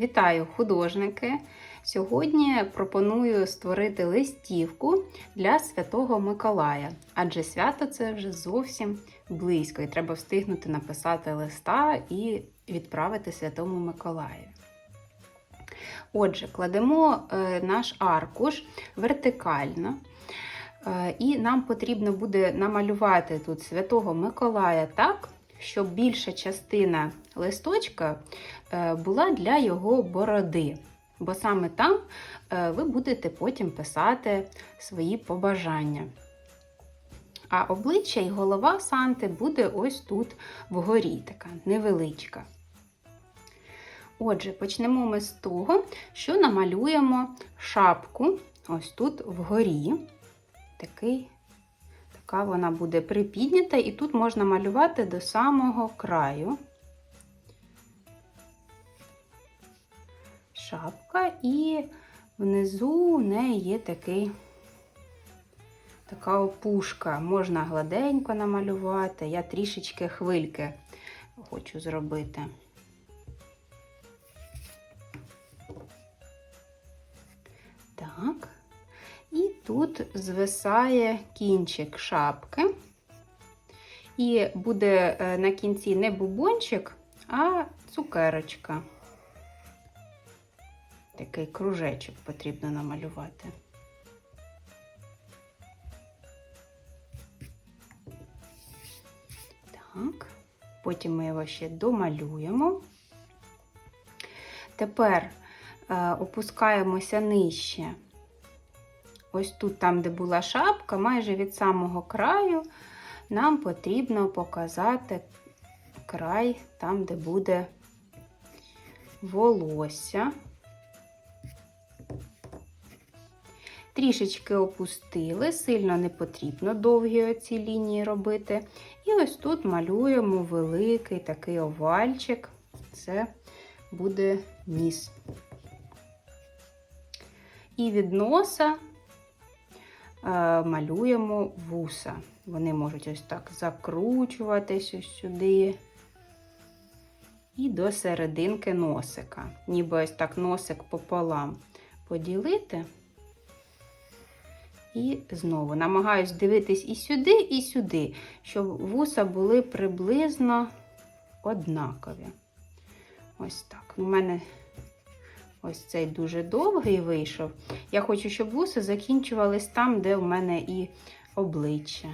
Вітаю художники! Сьогодні пропоную створити листівку для Святого Миколая, адже свято це вже зовсім близько, і треба встигнути написати листа і відправити Святому Миколаю. Отже, кладемо е, наш аркуш вертикально. Е, І нам потрібно буде намалювати тут Святого Миколая так, щоб більша частина листочка е, була для його бороди. Бо саме там е, ви будете потім писати свої побажання. А обличчя і голова Санти буде ось тут вгорі, така невеличка. Отже, почнемо ми з того, що намалюємо шапку ось тут вгорі. Такий, така вона буде припіднята, і тут можна малювати до самого краю. Шапка, і внизу в неї є такий, така опушка. Можна гладенько намалювати. Я трішечки хвильки хочу зробити. Тут звисає кінчик шапки. І буде е, на кінці не бубончик, а цукерочка. Такий кружечок потрібно намалювати. Так, потім ми його ще домалюємо. Тепер е, опускаємося нижче. Ось тут, там, де була шапка, майже від самого краю, нам потрібно показати край там, де буде волосся. Трішечки опустили, сильно не потрібно довгі оці лінії робити. І ось тут малюємо великий такий овальчик. Це буде ніс. І від носа малюємо вуса. Вони можуть ось так закручуватись ось сюди. І до серединки носика. Ніби ось так носик пополам поділити. І знову намагаюсь дивитись і сюди, і сюди, щоб вуса були приблизно однакові. Ось так. У мене ось цей дуже довгий вийшов. Я хочу, щоб вуса закінчувались там, де в мене і обличчя.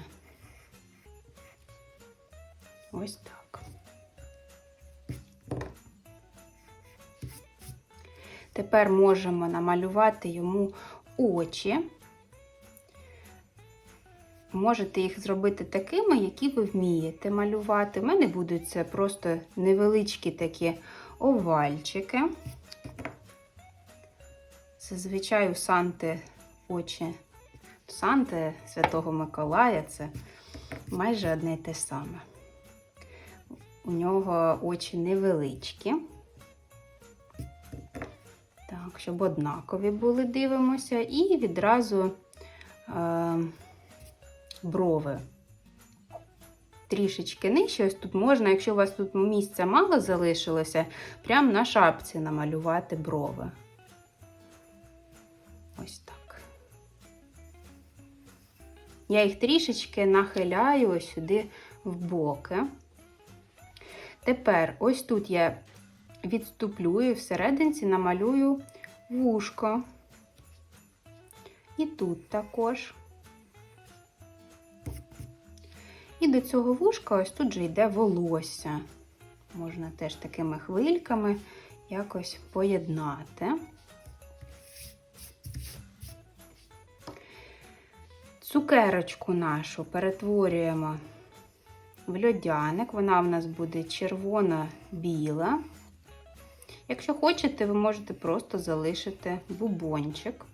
Ось так. Тепер можемо намалювати йому очі. Можете їх зробити такими, які ви вмієте малювати. У мене будуть це просто невеличкі такі овальчики. Зазвичай у Санти очі Санти Святого Миколая це майже одне й те саме. У нього очі невеличкі. Так, щоб однакові були, дивимося, і відразу. Е брови. Трішечки нижче, ось тут можна, якщо у вас тут місця мало залишилося, прямо на шапці намалювати брови. Я їх трішечки нахиляю ось сюди в боки. Тепер ось тут я відступлю і всерединці намалюю вушко. І тут також. І до цього вушка ось тут же йде волосся. Можна теж такими хвильками якось поєднати. Цукерочку нашу перетворюємо в льодяник. Вона в нас буде червона-біла. Якщо хочете, ви можете просто залишити бубончик,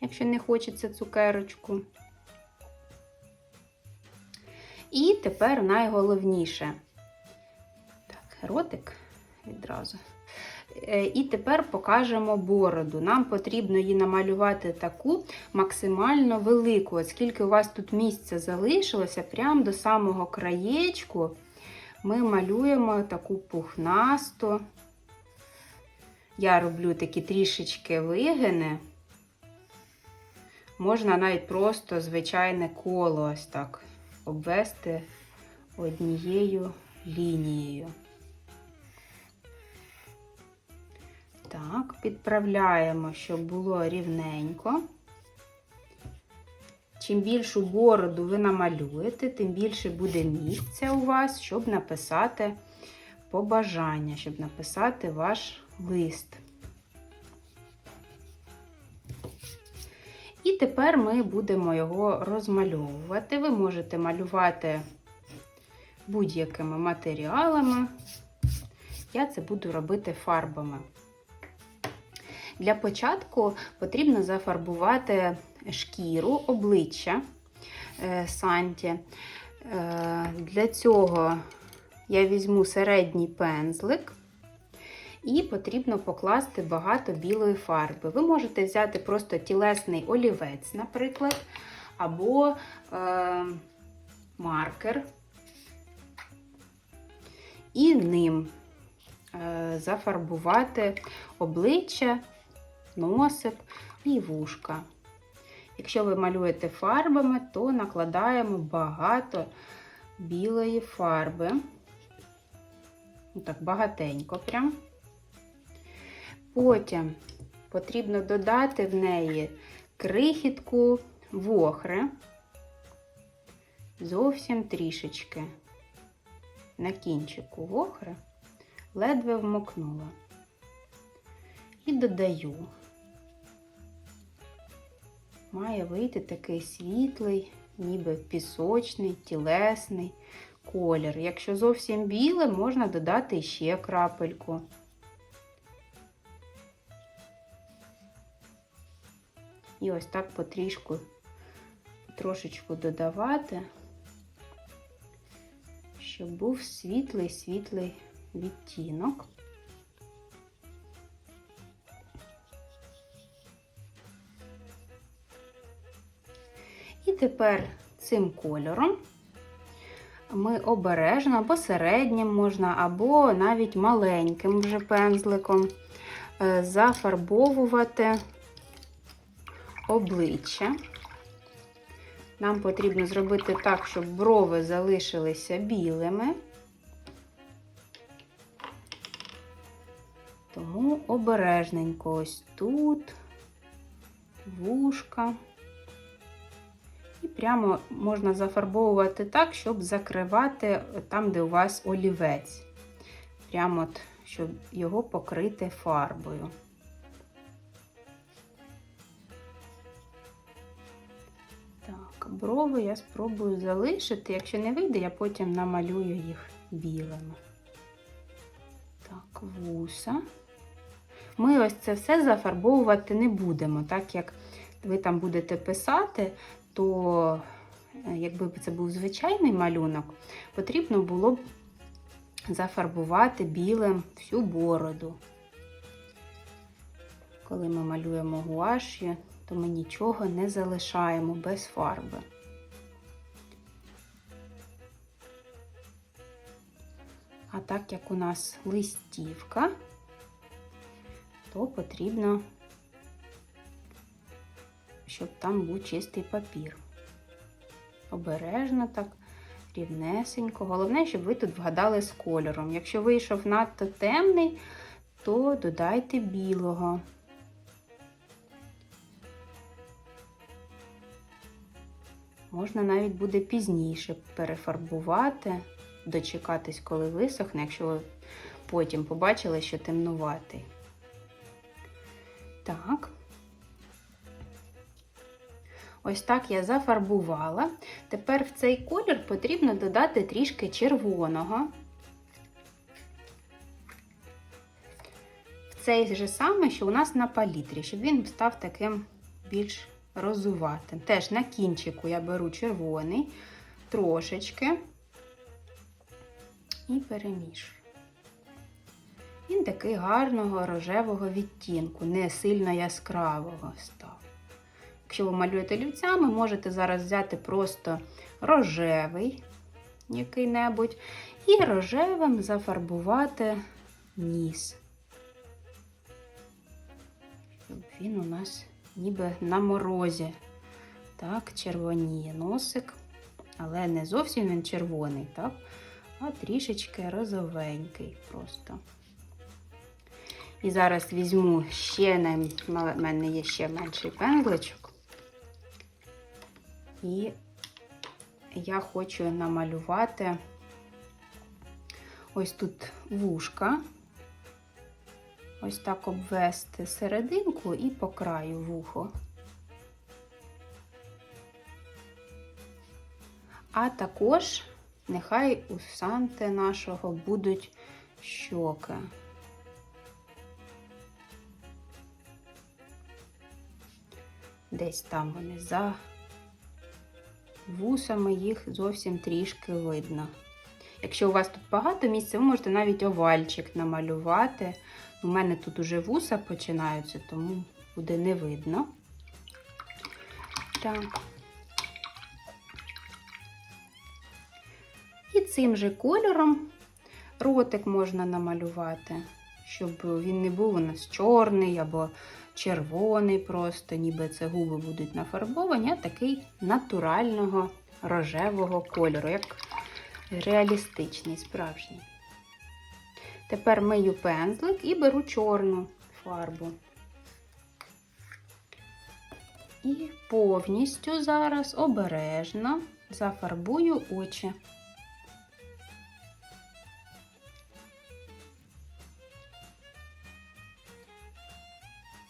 якщо не хочеться цукерочку. І тепер найголовніше. Так, ротик відразу. Е, І тепер покажемо бороду. Нам потрібно її намалювати таку максимально велику, оскільки у вас тут місце залишилося, прямо до самого краєчку ми малюємо таку пухнасту я роблю такі трішечки вигини. Можна навіть просто звичайне коло ось так обвести однією лінією. Так, підправляємо, щоб було рівненько. Чим більшу бороду ви намалюєте, тим більше буде місця у вас, щоб написати побажання, щоб написати ваш лист. І тепер ми будемо його розмальовувати. Ви можете малювати будь-якими матеріалами. Я це буду робити фарбами. Для початку потрібно зафарбувати шкіру, обличчя е, Санті. Е, Для цього я візьму середній пензлик і потрібно покласти багато білої фарби. Ви можете взяти просто тілесний олівець, наприклад, або е, маркер, і ним е, зафарбувати обличчя, носик і вушка. Якщо ви малюєте фарбами, то накладаємо багато білої фарби. Так, багатенько прям. Потім потрібно додати в неї крихітку вохри, зовсім трішечки. На кінчику вохри ледве вмокнула. І додаю. Має вийти такий світлий, ніби пісочний, тілесний колір. Якщо зовсім біле, можна додати ще крапельку. І ось так потрішку, трошечку додавати, щоб був світлий-світлий відтінок. Тепер цим кольором ми обережно або середнім можна, або навіть маленьким вже пензликом е, зафарбовувати обличчя. Нам потрібно зробити так, щоб брови залишилися білими. Тому обережненько ось тут, вушка. Прямо можна зафарбовувати так, щоб закривати там, де у вас олівець. Прямо от, щоб його покрити фарбою. Так, брови я спробую залишити. Якщо не вийде, я потім намалюю їх білими. Так, вуса. Ми ось це все зафарбовувати не будемо, так як ви там будете писати, то е, якби це був звичайний малюнок, потрібно було б зафарбувати білим всю бороду. Коли ми малюємо гуаші, то ми нічого не залишаємо без фарби. А так як у нас листівка, то потрібно щоб там був чистий папір. Обережно так, рівнесенько. Головне, щоб ви тут вгадали з кольором. Якщо вийшов надто темний, то додайте білого. Можна навіть буде пізніше перефарбувати, дочекатись, коли висохне, якщо ви потім побачили, що темнуватий. Так. Ось так я зафарбувала. Тепер в цей колір потрібно додати трішки червоного. В цей же саме, що у нас на палітрі, щоб він став таким більш розуватим. Теж на кінчику я беру червоний, трошечки і перемішую. Він такий гарного рожевого відтінку, не сильно яскравого став. Якщо ви малюєте олівцями, можете зараз взяти просто рожевий який-небудь, і рожевим зафарбувати ніс. він у нас ніби на морозі. Так, червоніє носик, але не зовсім він червоний, так? А трішечки розовенький просто. І зараз візьму ще в мене є ще менший пензличок. І я хочу намалювати ось тут вушка. Ось так обвести серединку і по краю вухо. А також нехай у Санти нашого будуть щоки. Десь там вони за вусами їх зовсім трішки видно. Якщо у вас тут багато місця, ви можете навіть овальчик намалювати. У мене тут уже вуса починаються, тому буде не видно. Так. І цим же кольором ротик можна намалювати, щоб він не був у нас чорний або червоний, просто, ніби це губи будуть нафарбовані, а такий натурального рожевого кольору, як реалістичний, справжній. Тепер мию пензлик і беру чорну фарбу. І повністю зараз обережно зафарбую очі.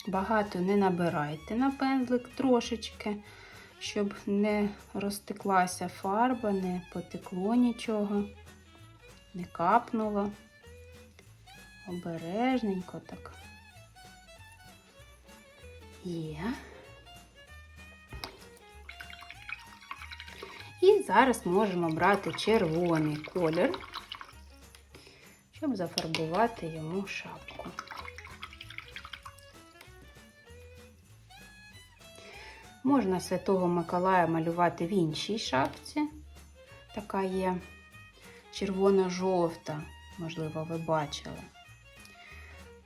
Багато не набирайте на пензлик трошечки, щоб не розтеклася фарба, не потекло нічого, не капнуло. Обережненько так. Є. І зараз можемо брати червоний колір, щоб зафарбувати йому шапку. Можна Святого Миколая малювати в іншій шапці. Така є червоно-жовта, можливо, ви бачили.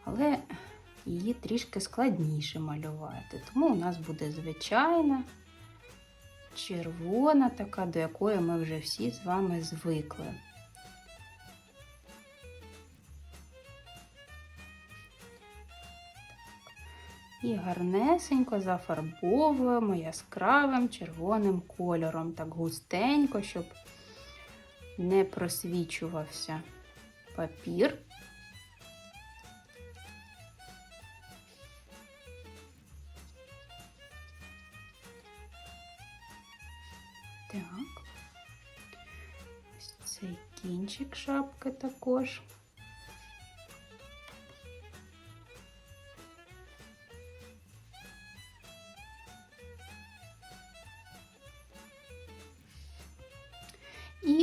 Але її трішки складніше малювати. Тому у нас буде звичайна червона така, до якої ми вже всі з вами звикли. І гарнесенько зафарбовуємо яскравим червоним кольором, так густенько, щоб не просвічувався папір. Так, ось цей кінчик шапки також.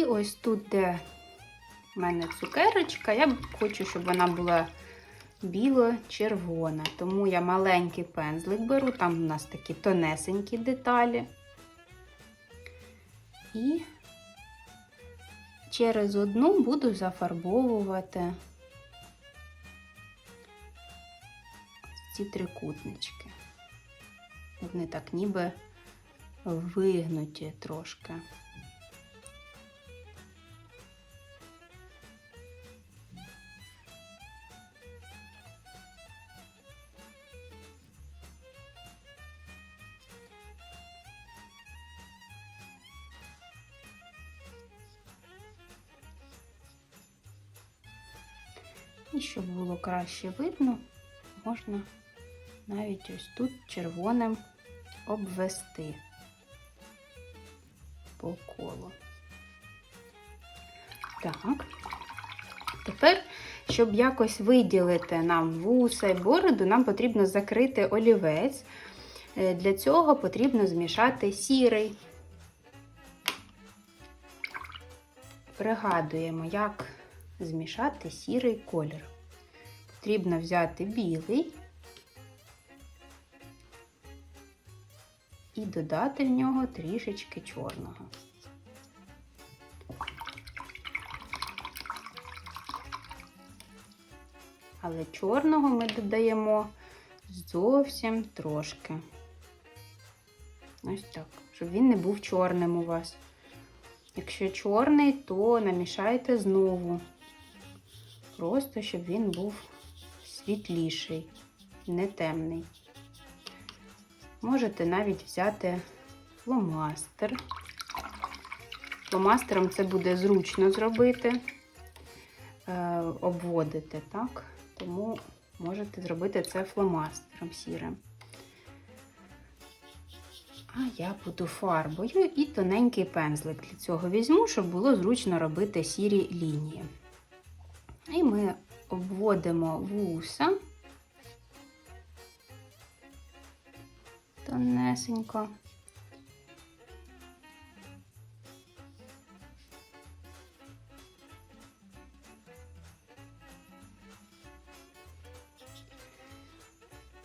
Ось тут, де в мене цукерочка, я хочу, щоб вона була біло-червона. Тому я маленький пензлик беру, там у нас такі тонесенькі деталі. І через одну буду зафарбовувати ці трикутнички. Вони так ніби вигнуті трошки. Щоб було краще видно, можна навіть ось тут червоним обвести по колу. Так, тепер, щоб якось виділити нам вуса і бороду, нам потрібно закрити олівець. Е, Для цього потрібно змішати сірий. Пригадуємо, як змішати сірий колір. Потрібно взяти білий і додати в нього трішечки чорного. Але чорного ми додаємо зовсім трошки. Ось так, щоб він не був чорним у вас. Якщо чорний, то намішайте знову. Просто щоб він був світліший, не темний. Можете навіть взяти фломастер. Фломастером це буде зручно зробити, е, обводити, так? Тому можете зробити це фломастером сірим. А я буду фарбою і тоненький пензлик для цього візьму, щоб було зручно робити сірі лінії. І ми обводимо вуса тонесенько.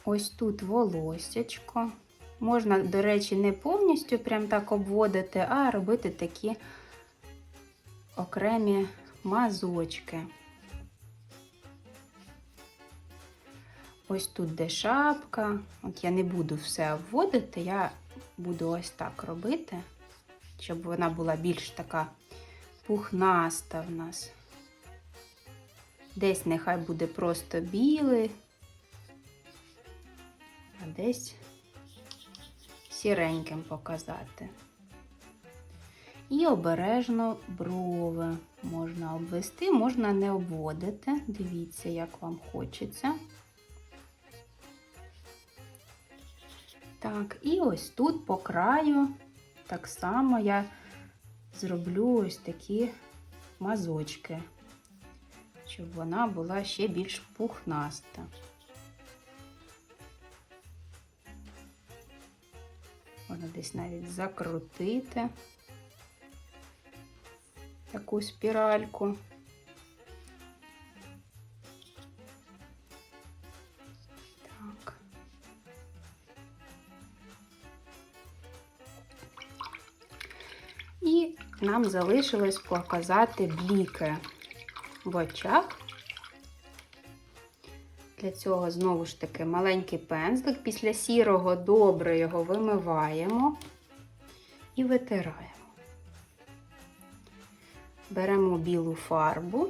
Ось тут волосячко. Можна, до речі, не повністю прям так обводити, а робити такі окремі мазочки. Ось тут де шапка. От я не буду все обводити, я буду ось так робити, щоб вона була більш така пухнаста в нас. Десь нехай буде просто білий, а десь сіреньким показати. І обережно брови можна обвести, можна не обводити. Дивіться, як вам хочеться. Так, і ось тут по краю так само я зроблю ось такі мазочки, щоб вона була ще більш пухнаста. Можна десь навіть закрутити таку спіральку. Нам залишилось показати бліки в очах. Для цього, знову ж таки, маленький пензлик. Після сірого добре його вимиваємо і витираємо. Беремо білу фарбу.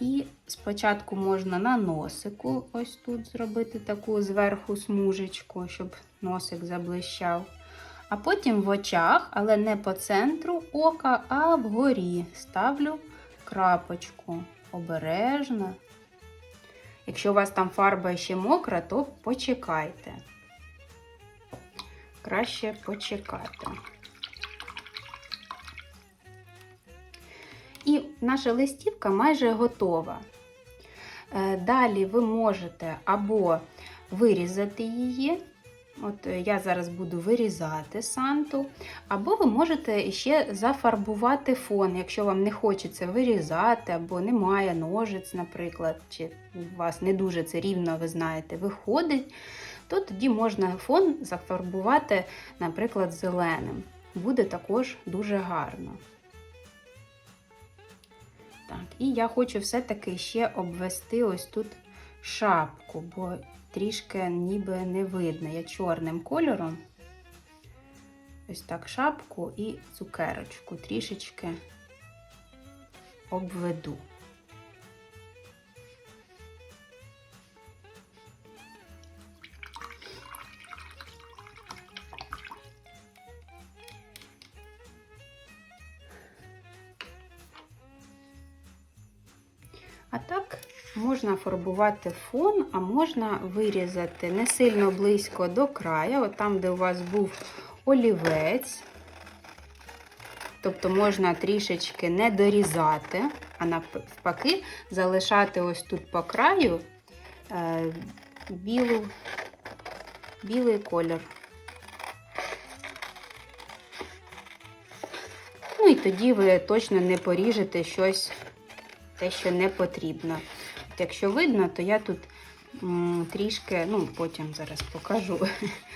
І спочатку можна на носику ось тут зробити таку зверху смужечку, щоб носик заблищав. А потім в очах, але не по центру ока, а вгорі ставлю крапочку обережно. Якщо у вас там фарба ще мокра, то почекайте. Краще почекати. І наша листівка майже готова. Е, Далі ви можете або вирізати її. От я зараз буду вирізати санту, або ви можете ще зафарбувати фон, якщо вам не хочеться вирізати, або немає ножиць, наприклад, чи у вас не дуже це рівно, ви знаєте, виходить, то тоді можна фон зафарбувати, наприклад, зеленим. Буде також дуже гарно. Так, І я хочу все-таки ще обвести ось тут шапку, бо трішки ніби не видно. Я чорним кольором ось так шапку і цукерочку трішечки обведу. Можна фарбувати фон, а можна вирізати не сильно близько до краю, от там, де у вас був олівець. Тобто можна трішечки не дорізати, а навпаки, залишати ось тут по краю е, білу, білий колір. Ну і тоді ви точно не поріжете щось те, що не потрібно. Якщо видно, то я тут трішки, ну, потім зараз покажу,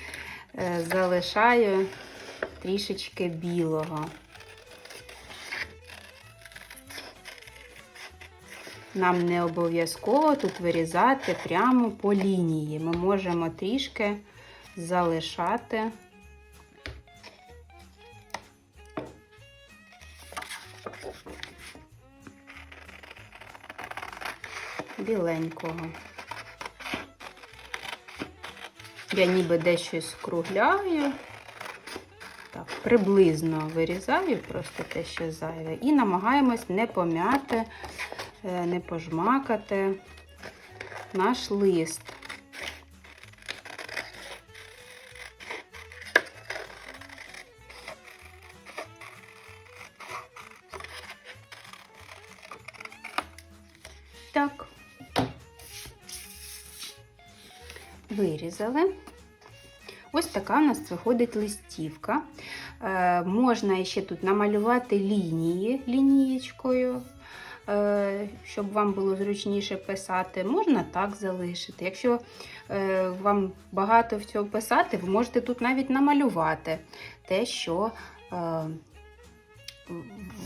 е, залишаю трішечки білого. Нам не обов'язково тут вирізати прямо по лінії. Ми можемо трішки залишати. Біленького. Я ніби дещо скругляю. Так, приблизно вирізаю просто те, що зайве, і намагаємось не пом'яти, е, не пожмакати наш лист. Вирізали. Ось така у нас виходить листівка. Е, можна ще тут намалювати лінії лінієчкою, е, щоб вам було зручніше писати. Можна так залишити. Якщо е, вам багато всього писати, ви можете тут навіть намалювати те, що е,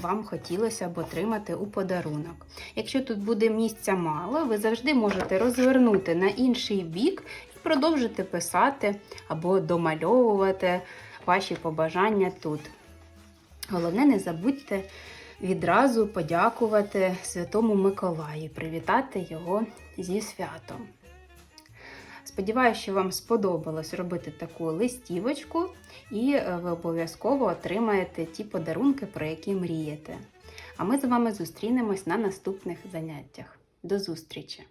вам хотілося б отримати у подарунок. Якщо тут буде місця мало, ви завжди можете розвернути на інший бік продовжити писати або домальовувати ваші побажання тут. Головне, не забудьте відразу подякувати Святому Миколаю, привітати його зі святом. Сподіваюся, що вам сподобалось робити таку листівочку, і е, ви обов'язково отримаєте ті подарунки, про які мрієте. А ми з вами зустрінемось на наступних заняттях. До зустрічі!